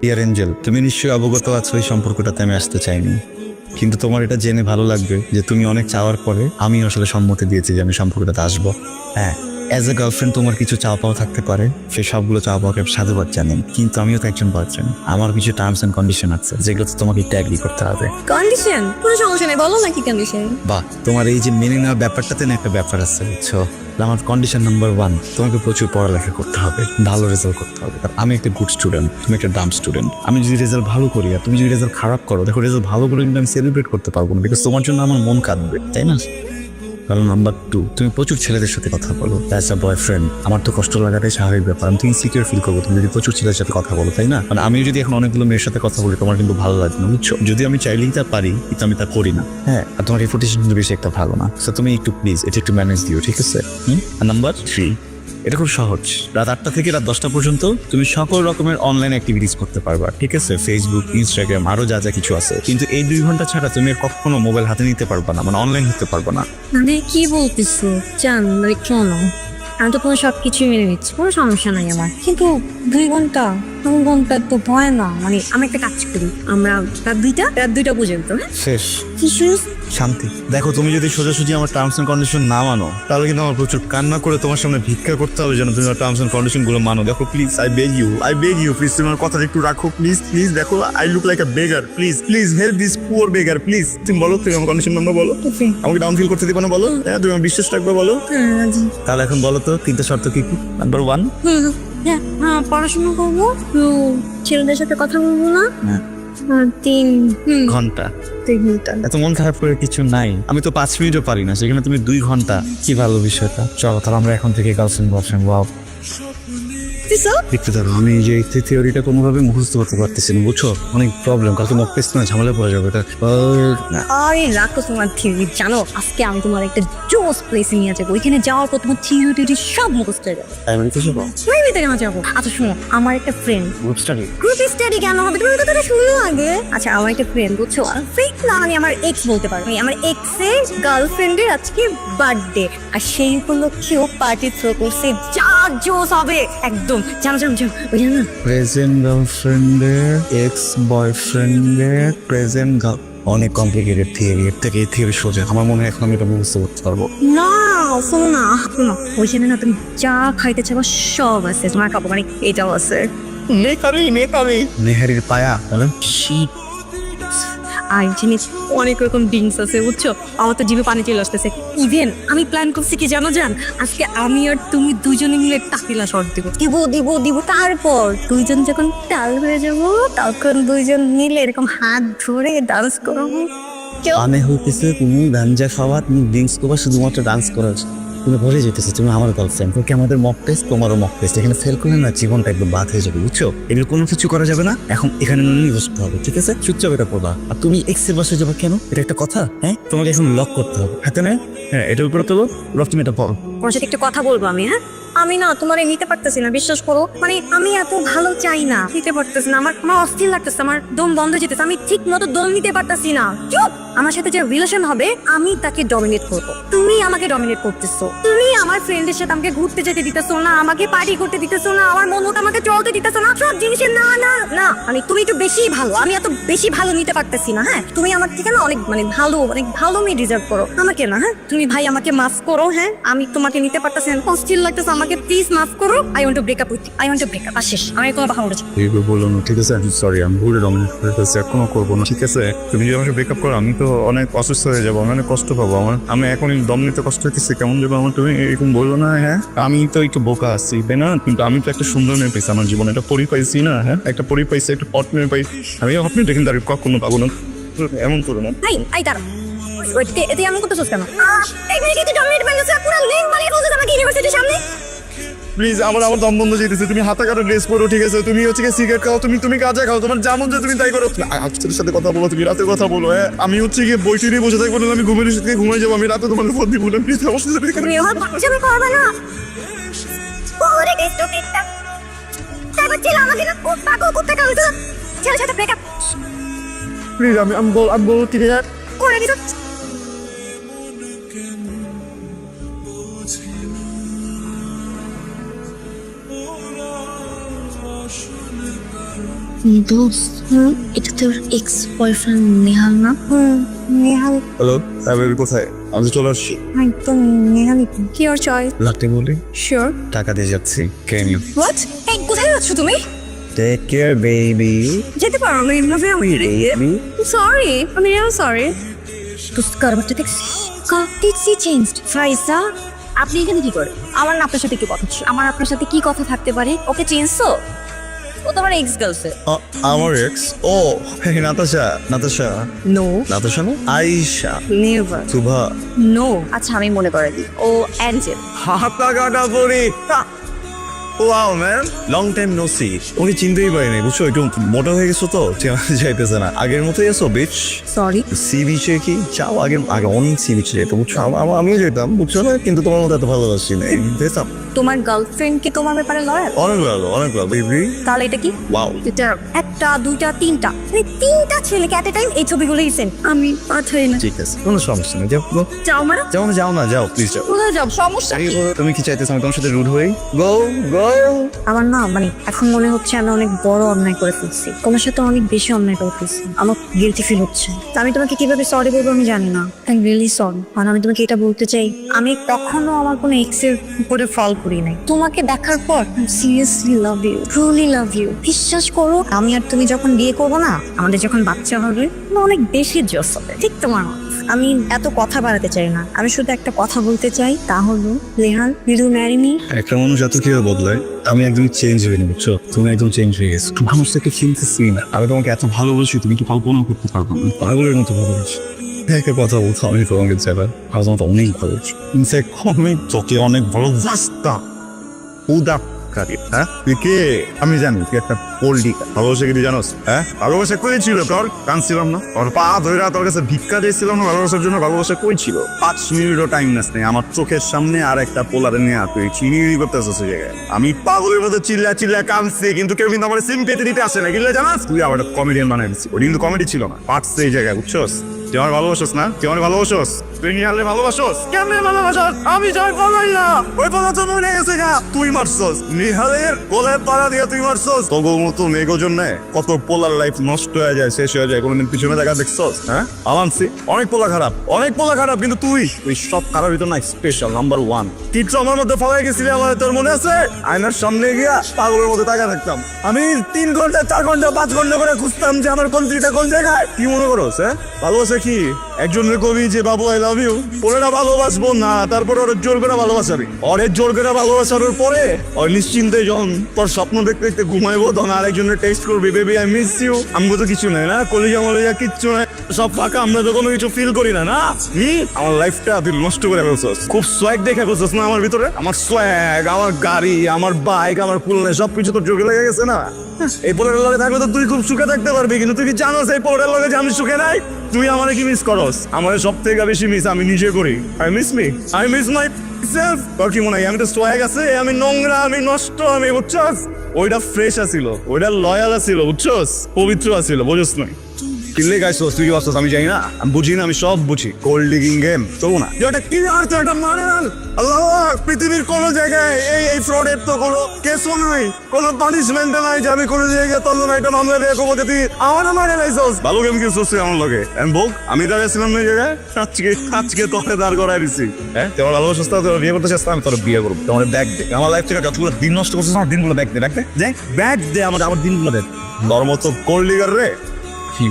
ইয়ার Angel তুমি নিশ্চয়ই অবগত আছো এই সম্পর্কটাতে, আমি আসতে চাইনি। কিন্তু তোমার এটা জেনে ভালো লাগবে যে তুমি অনেক চাওয়ার পরে আমি আসলে সম্মতি দিয়েছি যে আমি সম্পর্কটাতে আসব। হ্যাঁ। অ্যাজ এ গার্লফ্রেন্ড তোমার কিছু চাওয়া পাওয়া থাকতে পারে। সে সবগুলো চাওয়া পাওয়াকে সাধুবাদ জানেন। কিন্তু আমিও তো একজন বয়ফ্রেন্ড আমার কিছু টার্মস এন্ড কন্ডিশন আছে যেগুলো তো তোমাকে একটু অ্যাগ্রি করতে হবে। কন্ডিশন কোনো সমস্যা নেই বলো নাকি কন্ডিশন বাহ তোমার এই যে মেনে নেওয়ার ব্যাপারটাতে না একটা ব্যাপার আছে বুঝছ? আমার কন্ডিশন নাম্বার ওয়ান তোমাকে প্রচুর পড়ালেখা করতে হবে ভালো রেজাল্ট করতে হবে। আমি একটা গুড স্টুডেন্ট তুমি একটা ডাম স্টুডেন্ট আমি যদি রেজাল্ট ভালো করি আর তুমি যদি রেজাল্ট খারাপ করো দেখো রেজাল্ট ভালো করে কিন্তু আমি সেলিব্রেট করতে পারব না বিকজ তোমার জন্য আমার মন কাঁদবে তাই না? কারণ নাম্বার টু তুমি প্রচুর ছেলেদের সাথে কথা বলো। অ্যাজ আ বয়ফ্রেন্ড আমার তো কষ্ট লাগাটাই স্বাভাবিক ব্যাপার। আমি তো ইনসিকিউর ফিল করব। তুমি যদি প্রচুর ছেলেদের সাথে কথা বলো তাই না? মানে আমি যদি এখন অনেকগুলো মেয়ের সাথে কথা বলি তোমার কিন্তু ভালো লাগে না বুঝছ? যদি আমি চাইলেই তা পারি কিন্তু আমি তা করি না। হ্যাঁ আর তোমার রেপুটেশন কিন্তু বেশি একটা ভালো না। তো তুমি একটু প্লিজ এটা একটু ম্যানেজ দিও ঠিক আছে? নাম্বার থ্রি এটা খুব সহজ। রাত আটটা থেকে রাত দশটা পর্যন্ত তুমি সকল রকমের অনলাইন অ্যাক্টিভিটিস করতে পারবা ঠিক আছে? ফেসবুক ইনস্টাগ্রাম আরও যা যা কিছু আছে। কিন্তু এই দুই ঘণ্টা ছাড়া তুমি কখনো মোবাইল হাতে নিতে পারবা না মানে অনলাইন হতে পারবা না। মানে কি বলতেছো? জান মানে শোনো আমি তো কোনো সব কিছু মেনে নিচ্ছি কোনো সমস্যা নাই আমার। কিন্তু দুই ঘণ্টা দুই ঘণ্টা তো ভয় না। মানে আমি একটা কাজ করি আমরা রাত দুইটা রাত দুইটা পর্যন্ত হ্যাঁ? শেষ। কিছু শান্তি। দেখো তুমি যদি সোজাসুজি আমার টার্মস এন্ড কন্ডিশন না মানো তাহলে কিন্তু আমার প্রচুর কান্না করে তোমার সামনে ভিক্ষা করতে হবে যেন তুমি আমার টার্মস এন্ড কন্ডিশনগুলো মানো। দেখো please I beg you I beg you please তুমি আমার কথা একটু রাখো প্লিজ প্লিজ দেখো I look like a beggar please please help this poor beggar please তুমি বলো তুমি আমার কন্ডিশন নাম্বার বলো। আমাকে ডাউন ফিল করতে দিবে না বলো? হ্যাঁ তুমি আমার বিশ্বাস রাখবে বলো? তাহলে এখন বলো তো তিনটা শর্ত কি কি? নাম্বার ওয়ান হ্যাঁ হ্যাঁ পড়াশোনা করব ছেলেদের সাথে কথা বলব না। হ্যাঁ। তিন হুম, ঘণ্টা। তিন ঘণ্টা। এত মন খারাপ করে কিছু নাই। আমি তো পাঁচ মিনিটও পারি না সেখানে তুমি দুই ঘণ্টা। কি ভালো বিষয়টা। চলো তাহলে আমরা এখন থেকে গার্লফ্রেন্ড বয়ফ্রেন্ড ওয়াও আমি যে থিওরিটা কোনোভাবে মুখস্থ করতে পারতেছি না বুঝছ? অনেক প্রবলেম কালকে মক টেস্ট না ঝামেলা পড়ে যাবে এটা আরে রাখো তোমার থিওরি জানো? আজকে আমি তোমার একটা জোস প্লেসে নিয়ে যাব। ওইখানে যাওয়ার পর তোমার থিওরি টিওরি সব মুখস্থ হয়ে যাবে। তাই মানে ওই ভিতরে কেন যাব? আচ্ছা শোনো আমার একটা friend group study group study কেন হবে? তুমি কথাটা শুনো আগে আচ্ছা আমার একটা ফ্রেন্ড বুঝছ? ফ্রেন্ড না আমি আমার এক্স বলতে পারব আমার এক্সের গার্লফ্রেন্ডের আজকে বার্থডে আর সেই উপলক্ষে ও পার্টি থ্রো করছে। যা জোস হবে একদম। জানো জানো জানো ওই জানো না? প্রেজেন্ট গার্লফ্রেন্ডের এক্স বয়ফ্রেন্ডের প্রেজেন্ট গার্ল অনেক কমপ্লিকেটেড থিওরি এর থেকে এই থিওরি সোজা? আমার মনে হয় এখন আমি এটা বুঝতে করতে পারব। না শোনো না শোনো ওইখানে না তুমি যা খাইতে চাও সব আছে। তোমার কাপড় মানে এটাও আছে। নেহারি নেহারি নেহারির পায়া তাহলে শীত আর জিনিস অনেক রকম ড্রিঙ্কস আছে বুঝছ? আমার তো জিভে পানি চলে আসতেছে। ইভেন আমি প্ল্যান করছি কি জানো জান? আজকে আমি আর তুমি দুজনে মিলে টাকিলা শর্ট দিব। দিব দিব দিব তারপর দুইজন যখন টাল হয়ে যাব তখন দুইজন মিলে এরকম হাত ধরে ডান্স করব। মানে হইতেছে তুমি গাঞ্জা খাওয়া তুমি ড্রিঙ্কস করবা শুধুমাত্র ডান্স করার তুমি ভরে যেতেছো, তুমি আমার গার্লফ্রেন্ড তোকে আমাদের মক টেস্ট তোমারও মক টেস্ট এখানে ফেল করলে না জীবনটা একদম বাদ হয়ে যাবে, বুঝছ? এগুলো কোনো কিছু করা যাবে না। এখন এখানে বসতে হবে, ঠিক আছে? চুপচাপ এটা পড়বা আর তুমি এক্সের বাসায় যাবে কেন? এটা একটা কথা হ্যাঁ? তোমাকে এখন লক করতে হবে। হাতে না। হ্যাঁ এটার উপরে তো রফ, তুমি এটা পড়ো। তোমার সাথে একটু কথা বলব আমি হ্যাঁ? আমি না তোমার নিতে পারতেছি না, বিশ্বাস করো। মানে আমি এত ভালো চাই না, নিতে পারতেছি না। আমার আমার অস্থির লাগতেছে, আমার দম বন্ধ যেতেছে। আমি ঠিক মতো দম নিতে পারতেছি না। চুপ! আমার সাথে যে রিলেশন হবে, আমি তাকে ডমিনেট করব। তুমি আমাকে ডমিনেট করতেছো। তুমি আমার ফ্রেন্ডের সাথে আমাকে ঘুরতে যেতে দিতেছো না, আমাকে পার্টি করতে দিতেছো না, আমার মন মতো আমাকে চলতে দিতেছো না, সব জিনিসের না না না। মানে তুমি একটু বেশি ভালো, আমি এত বেশি ভালো নিতে পারতেছি না হ্যাঁ? তুমি আমার থেকে না অনেক মানে ভালো, অনেক ভালো মেয়ে ডিজার্ভ করো? আমাকে না হ্যাঁ? তুমি ভাই আমাকে মাফ করো হ্যাঁ? আমি তোমাকে নিতে পারতেছি না। অস্থির লাগতেছে, আমাকে প্লিজ মাফ করো। I want to break up with I want to break up আর শেষ। আমি বলেছি এইভাবে বলো না, ঠিক আছে? আমি সরি আমি ভুলে ডমিনেট করে ফেলছি, এখনও করব না, ঠিক আছে? তুমি যদি আমার ব্রেকআপ করো, আমি তো অনেক অসুস্থ হয়ে যাব আমি অনেক কষ্ট পাবো আমার। আমি এখনই দম নিতে কষ্ট হচ্ছে কেমন যাব আমার? তুমি এরকম বলল না হ্যাঁ? আমি তো একটু বোকা আসছি তাই না? কিন্তু আমি তো একটা সুন্দর মেয়ে পেয়েছি আমার জীবনে একটা পরি পাইছি না হ্যাঁ? একটা পরি পাইছি, একটা পট মেয়ে পাইছি। আমি আপনি দেখেন তার কখনো পাবো না। এমন করো না। এতে আমি করতেছিস কেন? এই মেয়ে কিন্তু ডমিনেট বানিয়েছে পুরো লিঙ্ক বানিয়ে ফেলছিস আমাকে ইউনিভার্সিটির সামনে? প্লিজ আমার আমার দম বন্ধ যেতেছে। তুমি হাতা কাটো ড্রেস পরো ঠিক আছে? তুমি হচ্ছে সিগারেট খাও তুমি তুমি গাঁজা খাও তোমার যেমন যে তুমি তাই করো। আজকের সাথে কথা বলো তুমি রাতে কথা বলো হ্যাঁ? আমি হচ্ছে গিয়ে বইটি নিয়ে বসে থাকব আমি ঘুমের সাথে ঘুমাই যাব আমি রাতে তোমার ফোন দিব না প্লিজ আমার সাথে তুমি আমার পাশাপাশি করবে না। ওরে স্টুপিডটা তারপর ছিল আমাকে না খুব পাগল করতে ছেলের সাথে ব্রেকআপ প্লিজ আমি আমি বল আমি বলব ঠিক আছে করে দিল এটা তোর এক্স বয়ফ্রেন্ড নেহাল না? নেহাল। হ্যালো আমি কোথায়? আমি তো চলে আসছি। একদম নেহাল। কি ওর চয়েস লাগতে বলি। শিওর টাকা দিয়ে যাচ্ছি কেন ইউ হোয়াট এই কোথায় যাচ্ছ তুমি? টেক কেয়ার বেবি যেতে পারো না এমনি আমি রে আমি সরি আমি রিয়েল সরি দোস্ত কারবারটা দেখছিস? কমপ্লিটলি চেঞ্জড ফাইসা আপনি এখানে কি করে আমার না আপনার সাথে কি কথা আমার আপনার সাথে কি কথা থাকতে পারে? ওকে চেঞ্জ তো ও তোমার এক্স গার্লফ্রেন্ড আমার এক্স ও নাতাশা নাতাশা। নো নাতাশা না? আয়েশা। নেভার সুভা নো আচ্ছা আমি মনে করে দিই। ও অ্যাঞ্জেল হাতা কাটা পরি। Wow man long time no see উনি চিনতেই পারিনি বুঝছ? একটু মোটা হয়ে গেছো তো চেনা যাইতেছে না। আগের মতোই এসো বিচ সরি সি বিচে কি? যাও আগে আগে অনেক সি বিচে যেত বুঝছ? আম- আম- আমিও যেতাম বুঝছ না? কিন্তু তোমার মতো এত ভালোবাসি না। যেতাম। তোমার গার্লফ্রেন্ড কি তোমার ব্যাপারে লয়াল অনেক ভালো অনেক ভালো বেবি তাহলে এটা কি? ওয়াও এটা একটা দুইটা তিনটা। মানে তিনটা ছেলেকে এট এ টাইম এই ছবিগুলো দিয়েছেন আমি পাঠাই না। ঠিক আছে কোনো সমস্যা নেই। যাও। যাও। মানে যাও না যাও না যাও। প্লিজ যাও? সমস্যা তুমি কি চাইতেছো আমি তোমার সাথে রুড হই? গো গো আমার না মানে এখন মনে হচ্ছে আমি অনেক বড় অন্যায় করে ফেলছি। তোমার সাথে অনেক বেশি অন্যায় করে ফেলছি। আমার গিলটি ফিল হচ্ছে। আমি তোমাকে কীভাবে সরি বলব আমি জানি না। আই রিয়েলি সরি মানে আমি তোমাকে এটা বলতে চাই, আমি কখনো আমার কোনো এক্সের উপরে ফল করি নাই। তোমাকে দেখার পর seriously love you truly love you বিশ্বাস করো, আমি আর তুমি যখন বিয়ে করব না, আমাদের যখন বাচ্চা হবে অনেক বেশি জোস হবে। ঠিক তোমার। আমি এত কথা বাড়াতে চাই না। আমি শুধু একটা কথা বলতে চাই তা হলো Rehan will you marry me একটা মানুষ এত কীভাবে বদলায়? আমি একদমই চেঞ্জ হইনি বুঝছ? তুমি একদম চেঞ্জ হয়ে গেছো। তুমি আমার থেকে চিনতেছি না। আমি তোমাকে এত ভালোবাসি তুমি কি কল্পনা করতে পারব না? পাগলের মতো ভালোবাসি। একটা কথা বলছো আমি তোমাকে তোমাকে অনেক ভালোবাসি ইনফ্যাক্ট আমি তোকে অনেক ভালোবাসতাম। উদা হ্যাঁ? তুই কে? আমি জানি, তুই একটা জানোস? হ্যাঁ? কই ছিল তোর? না। তোর পা ধরে তোর কাছে ভিক্ষা না ভালোবাসার জন্য কই ছিল? পাঁচ মিনিটও টাইম নেই। আমার চোখের সামনে আর একটা পোলারে নিয়ে তুই চিনি জায়গায়। আমি পাগলের মতো চিল্লা চিল্লা কানছি কিন্তু কেউ কিন্তু আমার সিম্পেতে দিতে আসে না। কিল্লা জানাস? তুই আবার কমেডিয়ান বানাই দিচ্ছি কিন্তু কমেডি ছিল না। পার্টস এই জায়গায়, বুঝছস? তুই আমার ভালোবাসোস না? তুই আমার ভালোবাসোস? তুই নিহালে ভালোবাসোস? কেমনে ভালোবাসোস? আমি যাই পালাই না। ওই কথা তো মনে গেছে গা। তুই মারছস। নিহালের কোলে পাড়া দিয়ে তুই মারছস। তবু মতো মেঘো জন্য কত পোলার লাইফ নষ্ট হয়ে যায়, শেষ হয়ে যায়, কোনোদিন পিছনে দেখা দেখছস হ্যাঁ? আমানছি অনেক পোলা খারাপ, অনেক পোলা খারাপ, কিন্তু তুই তুই সব খারাপ ভিতর না স্পেশাল নাম্বার ওয়ান কিচ্ছু আমার মধ্যে ফলাই গেছিলি, আমার তোর মনে আছে? আয়নার সামনে গিয়া পাগলের মধ্যে তাকা থাকতাম। আমি তিন ঘণ্টা, চার ঘণ্টা, পাঁচ ঘণ্টা করে খুঁজতাম যে আমার কন্ট্রিটা কোন জায়গায়। কি মনে করোস হ্যাঁ? ভালোবাসা কি? একজনের কবি যে বাবু আই লাভ ইউ না ভালোবাসবো না, তারপর ওর জোর করে ভালোবাসাবি। অরের জোর করে ভালোবাসানোর পরে ওর নিশ্চিন্তে যখন তোর স্বপ্ন দেখতে দেখতে ঘুমাইবো, তখন আরেকজনের টেক্সট করবি বেবি আই মিস ইউ আমি তো কিছু নাই না, কলিজা মলিজা কিচ্ছু নাই। সব ফাঁকা আমরা তো কোনো কিছু ফিল করি না না? আমার লাইফটা তুই নষ্ট করে ফেলছস। খুব সোয়াগ দেখে ফেলছস না আমার ভিতরে? আমার সোয়াগ আমার গাড়ি আমার বাইক আমার পুলনে সব কিছু তো যোগে লেগে গেছে না? এই পোলের লগে থাকলে তো তুই খুব সুখে থাকতে পারবি কিন্তু তুই কি জানোস এই পোলের লগে যে আমি সুখে নাই? তুই আমারে কি মিস করস? আমার সব থেকে বেশি মিস আমি নিজে করি। I miss me I miss myself তোর কি মনে হয় আমি তো সোয়াগ আছে আমি নোংরা আমি নষ্ট আমি বুঝছস? ওইটা ফ্রেশ আছিল ওইটা লয়াল আছিল বুঝছস? পবিত্র আছিল বুঝছস না কিনলে গাইছ তুই কি ভাবছস আমি জানি না আমি বুঝি না আমি সব বুঝি। গোল্ড ডিগিং গেম চলো না। যেটা কি আর তো এটা মানে আল্লাহ পৃথিবীর কোন জায়গায় এই এই ফ্রডের তো কোনো কেসও নাই কোনো পানিশমেন্ট নাই যে আমি কোনো জায়গায় তোর না এটা মামলা দিয়ে কবো তুই আমার মানে লাইছস ভালো গেম কি সস্তে আমার লগে। এম বক আমি দাঁড়িয়েছিলাম না জায়গায় আজকে আজকে তোকে দাঁড় করাই দিছি। হ্যাঁ? তোমার ভালো সস্তা তোর বিয়ে করতে চাস আমি তোর বিয়ে করব। তোমার ব্যাগ দে। আমার লাইফ থেকে যতগুলো দিন নষ্ট করছিস আমার দিনগুলো ব্যাগ দে ব্যাগ দে। ব্যাগ দে আমার আমার দিনগুলো দে নর্ম তো কোল্ড লিগার রে। কি